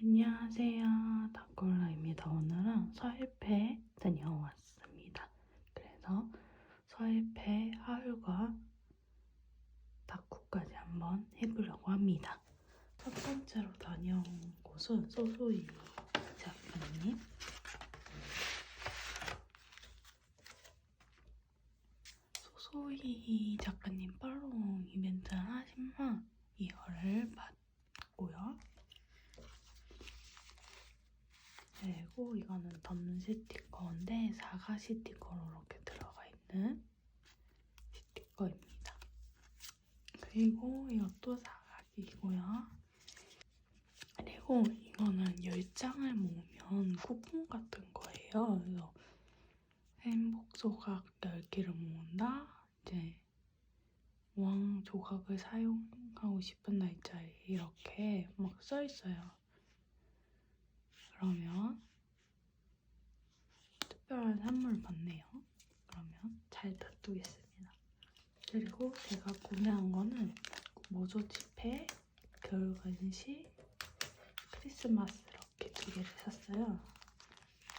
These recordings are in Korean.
안녕하세요. 다콜라입니다. 오늘은 서일패 다녀왔습니다. 그래서 서일패 하울과 다쿠까지 한번 해보려고 합니다. 첫 번째로 다녀온 곳은 소소이 작가님. 소소이 작가님 팔로우 이벤트 하시면 이거를 받고요. 그리고 이거는 덤 스티커인데 사과 스티커로 이렇게 들어가 있는 스티커입니다. 그리고 이것도 사각이고요. 그리고 이거는 10장을 모으면 쿠폰 같은 거예요. 그래서 행복 조각 10개를 모은다. 이제 왕 조각을 사용하고 싶은 날짜에 이렇게 막 써 있어요. 그러면 특별한 선물 받네요. 그러면 잘 놔두겠습니다. 그리고 제가 구매한 거는 모조 지폐, 겨울 간식, 크리스마스 이렇게 두 개를 샀어요.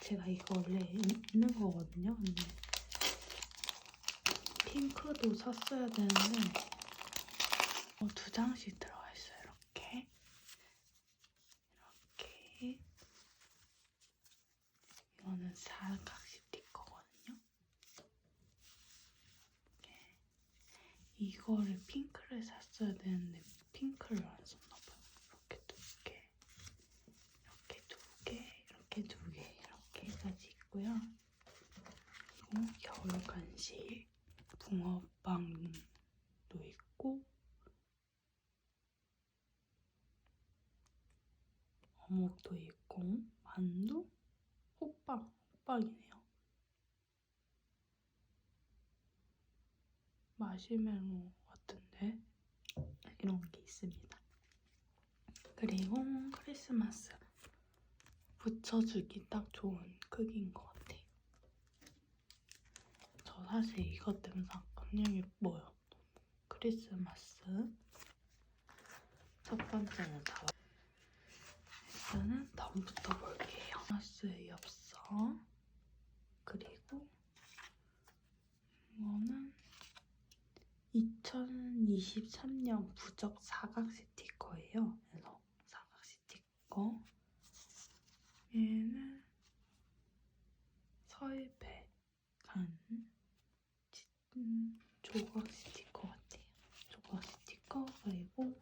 제가 이거 원래 있- 있는 거거든요. 근데 핑크도 샀어야 되는데 어, 두 장씩 들어가 있어요. 이렇게 이렇게 이거는 사각 스티커거든요. 이렇게. 이거를 핑크를 샀어야 되는데 핑크를 안 썼나봐요. 이렇게 두 개, 이렇게 두 개, 이렇게 두 개, 이렇게까지 있고요. 그리고 겨울 간식, 붕어빵도 있고 어묵도 있고 만두, 호빵, 호빵이네요. 마시멜로 같은데 이런 게 있습니다. 그리고 크리스마스 붙여주기 딱 좋은 크기인 것 같아요. 저 사실 이것 때문에 그냥 예뻐요. 크리스마스 첫 번째는 다 일단은 다음부터 볼게요. 크리스마스 엽서 그리고 이거는 2023년 부적 사각 스티커예요. 그래서 사각 스티커 얘는 서일배 간 음, 조각 스티커 같아요. 조각 스티커 그리고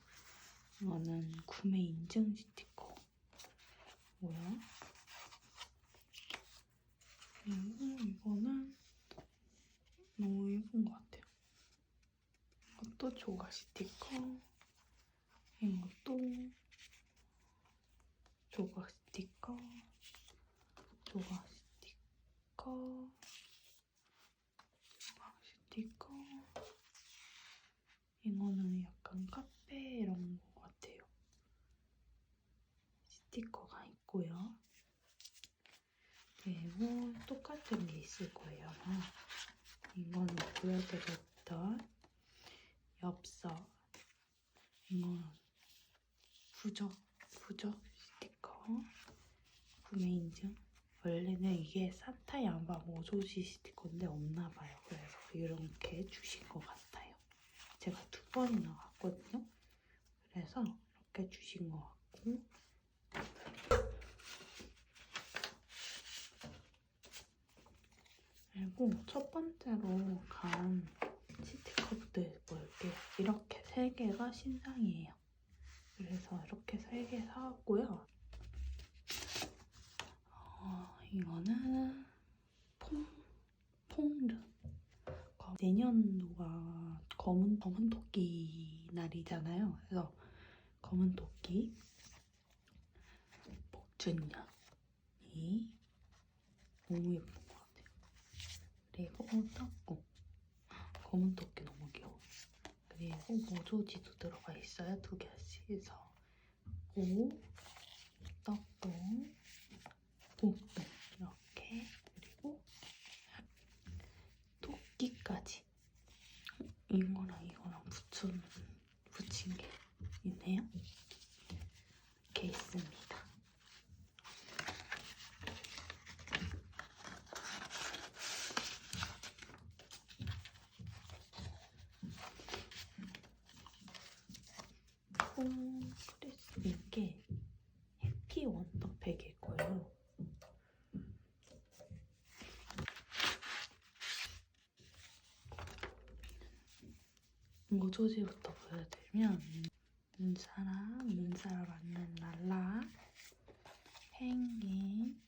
이거는 구매 인증 스티커 뭐야? 그리고 이거는 너무 예쁜 것 같아요. 이것도 조각 스티커 이것도 조각 스티커 조각 스티커 조각 스티커 이거는 약간 카페 이런 것 같아요. 스티커가 있고요. 그리고 똑같은 게 있을 거예요. 이거는 보여드렸던 엽서. 이거는 부적, 부적 스티커. 구매 인증. 원래는 이게 산타 양반 모조지 스티커인데 없나 봐요. 그래서 이렇게 주신 것 같아요. 제가 두 번이나 갔거든요. 그래서 이렇게 주신 것 같고 그리고 첫 번째로 간 스티커부터 볼게요. 이렇게 세 개가 신상이에요. 그래서 이렇게 세 개 사왔고요. 어, 이거는. 거- 내년도가 검은, 검은 토끼 날이잖아요. 그래서 검은 토끼 복준년이 너무 같아요. 그리고 떡국 검은 토끼 너무 귀여워. 그리고 모조지도 들어가 있어요. 두 개씩 해서 오 떡국 복동 이렇게 그리고 토끼까지 이거랑 이거랑 붙여 붙인 게 있네요. 이렇게 있습니다. 이게 해피 원더팩일 거예요. 모조지부터 보여드리면 눈사람, 눈사람 맞는 랄라, 펭귄,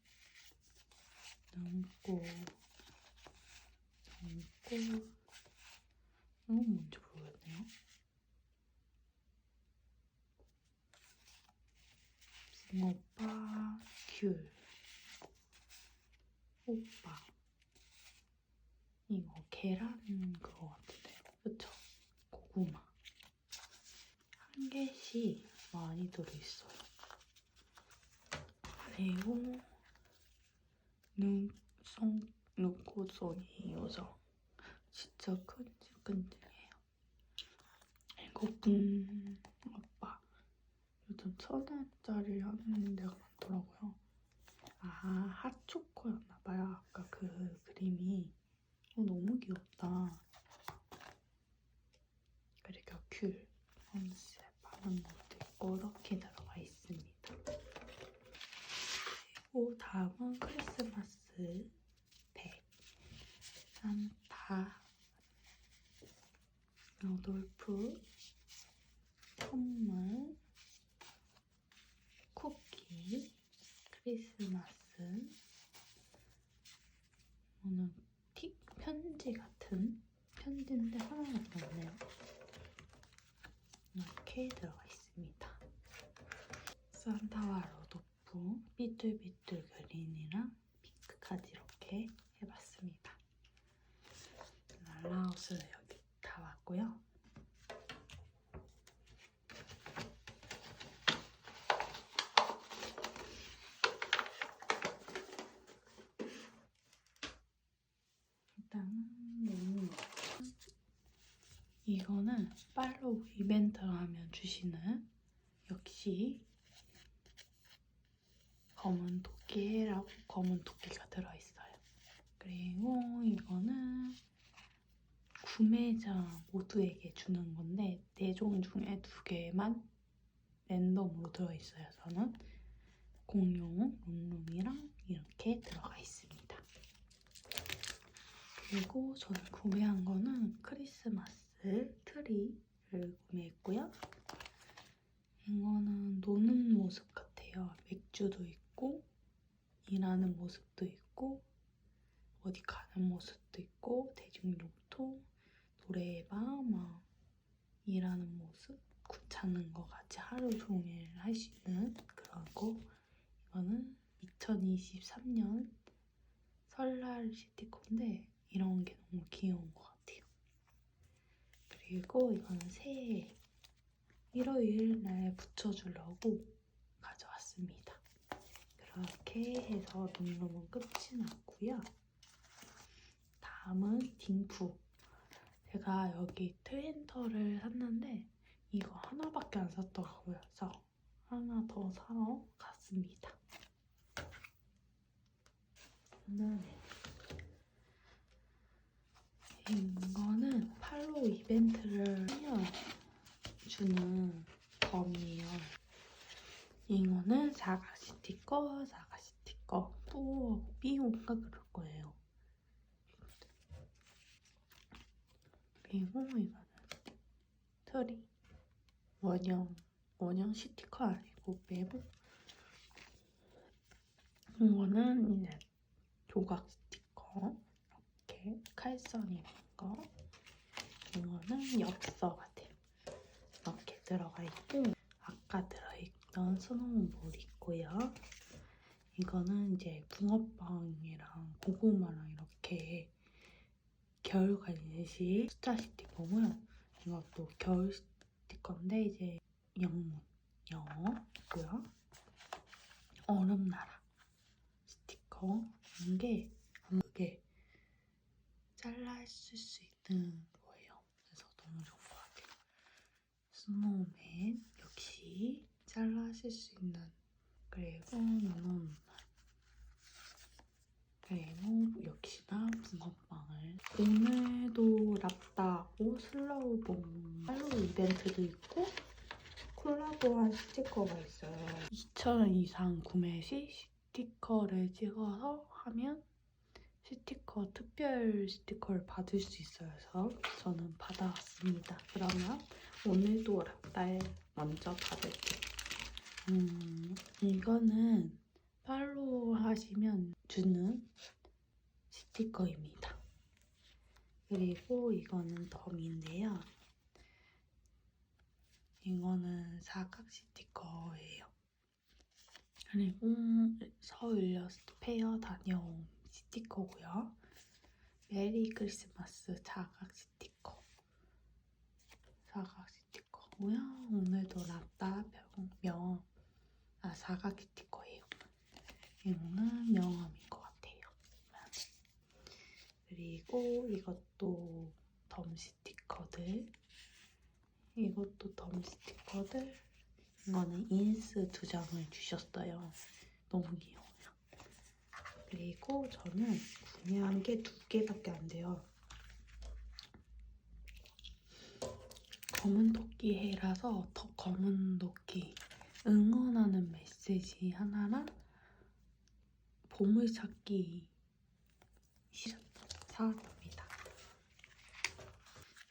눈꽃, 눈꽃, 이건 뭔지 모르겠네요. 붕어빠, 귤, 오빠. 이거 계란 그거 같은데요. 그쵸? 고구마. 한 개씩 많이 들어있어요. 그리고 눈송, 눈꽃송이 요정. 진짜 끈질끈질해요. 일곱분 오빠. 요즘 천 원짜리 하는 데가 많더라고요. 아, 핫초코였나봐요. 아까 그 그림이. 어, 너무 귀엽다. 그리고 귤, 컨셉 하는 것도 있고 이렇게 들어가 있습니다. 그리고 다음은 크리스마스 백. 산타, 로돌프, 선물, 쿠키, 크리스마스, 오늘 틱 편지 같은 편지인데 하나밖에 없네요. 이렇게 들어가 있습니다. 산타와 로도프, 삐뚤삐뚤 그린이랑 핑크까지 이렇게 해봤습니다. 랄라우스는 여기 다 왔고요. 일단은 너무 이거는 팔로우 이벤트 주시는 역시 검은 토끼라고 검은 토끼가 들어있어요. 그리고 이거는 구매자 모두에게 주는 건데 네 종 중에 두 개만 랜덤으로 들어있어요. 저는 공룡 룸룸이랑 이렇게 들어가 있습니다. 그리고 저는 구매한 거는 크리스마스 트리를 구매했고요. 이거는 노는 모습 같아요. 맥주도 있고 일하는 모습도 있고 어디 가는 모습도 있고 대중교통 노래방 막 일하는 모습 굳찾는 거 같이 하루 종일 할 수 있는 그런 거 이거는 2023년 설날 시티콘데 이런 게 너무 귀여운 것 같아요. 그리고 이거는 새해 1월 날 붙여주려고 가져왔습니다. 그렇게 해서 룸룸은 끝이 났고요. 다음은 딩프. 제가 여기 트윈터를 샀는데 이거 하나밖에 안 샀더라고요. 그래서 하나 더 사러 갔습니다. 네. 이거는 팔로우 이벤트를 하면 주는 범이에요. 이거는 사과 스티커, 사과 스티커, 또 삐용가 그럴 거예요. 그리고 이거는 트리 원형 원형 스티커 아니고 메모. 이거는 이제 조각 스티커 이렇게 칼선이란 거. 이거는 엽서 들어가 있고 아까 들어있던 스노우볼 있고요. 이거는 이제 붕어빵이랑 고구마랑 이렇게 겨울 간식 숫자 스티커고요. 이것도 겨울 스티커인데 이제 영문 영어고요. 얼음나라 스티커 이게 이게 잘라 쓸 수 있는 거예요. 그래서 너무 좋은 것 같아요. 스노우맨 역시 잘라 쓸수 있는 그리고 눈 그리고 역시나 붕어빵을 오늘도 랍다고 슬로우봉 팔로우 이벤트도 있고 콜라보한 스티커가 있어요. 2,000원 이상 구매 시 스티커를 찍어서 하면 스티커 특별 스티커를 받을 수 있어요. 그래서 저는 받아왔습니다. 그러면 오늘도 락달 먼저 받을게요. 음, 이거는 팔로우 하시면 주는 스티커입니다. 그리고 이거는 덤인데요. 이거는 사각 스티커예요. 그리고 서울 일러스트 페어 다녀온 스티커고요. 메리 크리스마스 사각 스티커. 사각 스티커고요. 오늘도 라따 병명 아 사각 스티커예요. 이거는 명함인 것 같아요. 그리고 이것도 덤 스티커들. 이것도 덤 스티커들. 이거는 인스 두 장을 주셨어요. 너무 귀여워요. 그리고 저는 구매한 게 두 개밖에 안 돼요. 검은 토끼 해라서 더 검은 토끼 응원하는 메시지 하나랑 보물찾기 사왔답니다.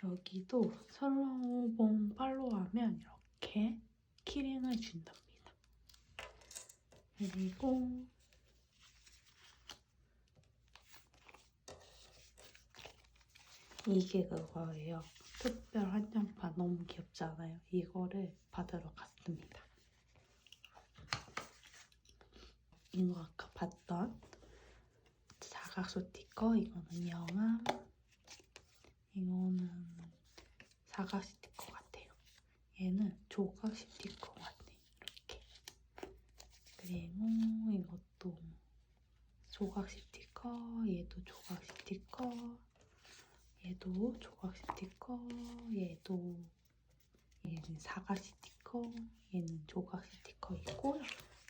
여기도 설렁봉 팔로우하면 이렇게 키링을 준답니다. 그리고 이게 그거예요. 특별 한정판 너무 귀엽지 않아요? 이거를 받으러 갔습니다. 이거 아까 봤던 사각 스티커 이거는 영암 이거는 사각 스티커 같아요. 얘는 조각 스티커 같네 이렇게 그리고 이것도 조각 스티커 얘도 조각 스티커 얘도 조각 스티커 얘도 얘는 사각 스티커 얘는 조각 스티커 있고요.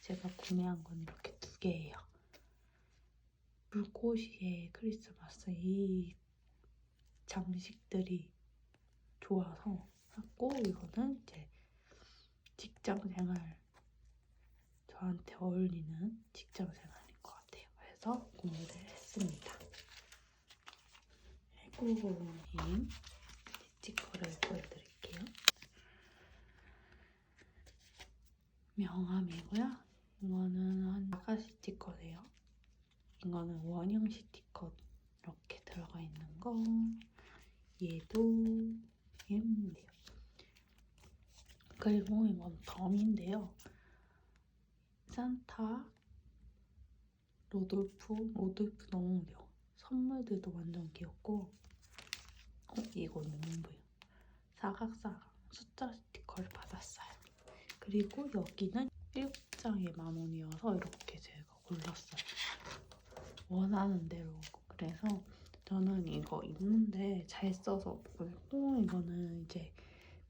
제가 구매한 건 이렇게 두 개예요. 불꽃이의 크리스마스 이 장식들이 좋아서 샀고 이거는 이제 직장 생활 저한테 어울리는 직장 생활인 것 같아요. 그래서 구매를 했습니다. 그리고 이 스티커를 보여드릴게요. 명함이고요. 이거는 아가 스티커예요. 이거는 원형 스티커 이렇게 들어가 있는 거. 얘도 얘인데요. 그리고 이건 덤인데요. 산타, 로돌프, 로돌프 너무 귀여워. 선물들도 완전 귀엽고 어, 이거 너무 보여. 사각사각 숫자 스티커를 받았어요. 그리고 여기는 7장에 만 원이어서 이렇게 제가 골랐어요. 원하는 대로. 그래서 저는 이거 있는데 잘 써서 골고 이거는 이제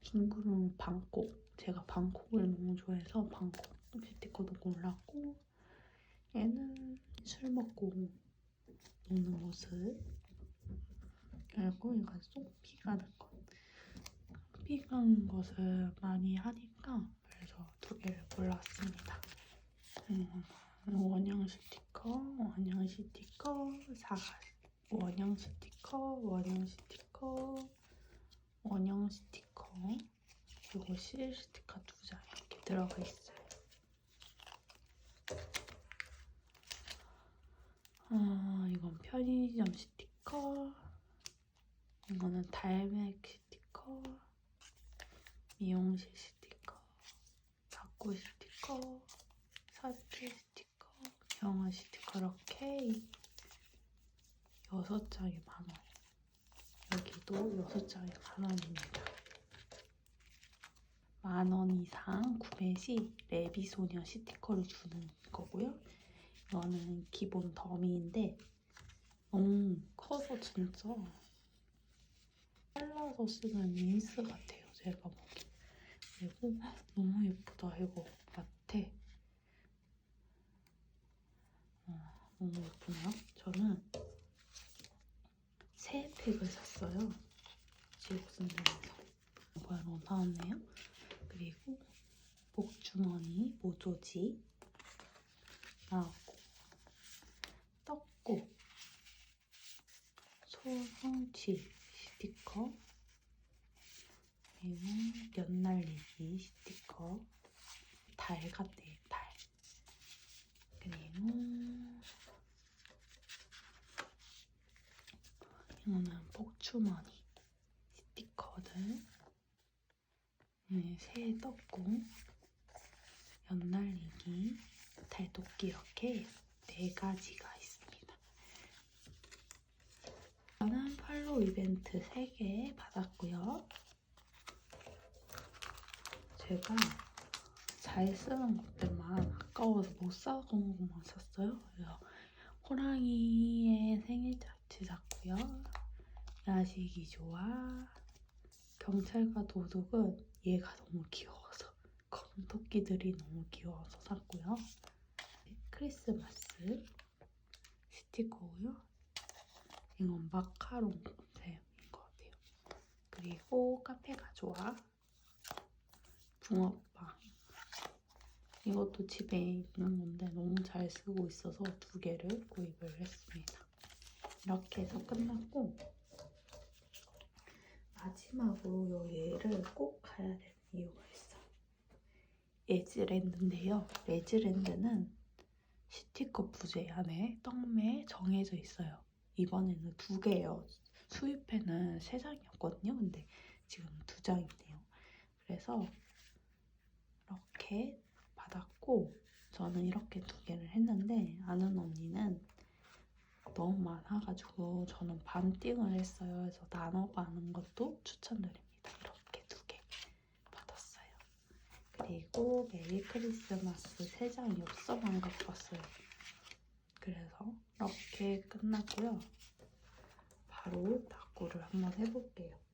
빙그루 방콕. 제가 방콕을 너무 좋아해서 방콕 스티커도 골랐고 얘는 술 먹고 노는 모습. 그리고 이건 쏙피 가는 것. 피 가는 것을 많이 하니까 그래서 두 개를 골랐습니다. 음, 원형 스티커, 원형 스티커, 사각, 원형 스티커, 원형 스티커, 원형 스티커, 그리고 실 스티커 두 장 이렇게 들어가 있어요. 아, 이건 편의점 스티커, 이거는 달맥 스티커, 미용실 스티커, 바꾸 스티커, 사진 스티커, 영화 스티커 이렇게 여섯 장에 만 원. 여기도 여섯 장에 만 원입니다. 만원 이상 구매 시 레비소녀 스티커를 주는 거고요. 이거는 기본 더미인데 너무 커서 진짜 잘라서 쓰는 린스 같아요. 제가 보기. 그리고 너무 예쁘다 이거 같아. 어, 너무 예쁘네요. 저는 세 팩을 샀어요. 지옥 선생에서 이거로 나왔네요. 그리고 복주머니 모조지 나왔고 떡국 소성취 스티커. 그리고 연날리기 스티커. 달 같네요 달. 그리고 이거는 복주머니 스티커들. 네, 새 떡국. 연날리기. 달도끼 이렇게 네 가지가 있습니다. 저는 팔로우 이벤트 3개 받았고요. 제가 잘 쓰는 것들만 아까워서 못 사온 것만 샀어요. 그래서 호랑이의 생일 차트 샀고요. 야식이 좋아. 경찰과 도둑은 얘가 너무 귀여워서 검은 토끼들이 너무 귀여워서 샀고요. 크리스마스 스티커고요. 이건 마카롱 잼인 것 같아요. 그리고 카페가 좋아. 붕어빵. 이것도 집에 있는 건데 너무 잘 쓰고 있어서 두 개를 구입을 했습니다. 이렇게 해서 끝났고 마지막으로 요 얘를 꼭 가야 되는 이유가 있어요. 에즈랜드인데요. 에즈랜드는 스티커 부재 안에 떡매 정해져 있어요. 이번에는 두 개예요. 수입회는 세 장이었거든요. 근데 지금 두 장이네요. 그래서 이렇게 받았고 저는 이렇게 두 개를 했는데 아는 언니는 너무 많아가지고 저는 반띵을 했어요. 그래서 나눠 가는 것도 추천드립니다. 이렇게 두 개 받았어요. 그리고 메리 크리스마스 세 장이 없어만 갖고 왔어요. 그래서 이렇게 끝났고요. 바로 탁구를 한번 해볼게요.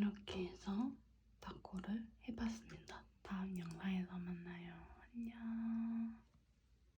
이렇게 해서 다코를 해봤습니다. 다음 영상에서 만나요. 안녕.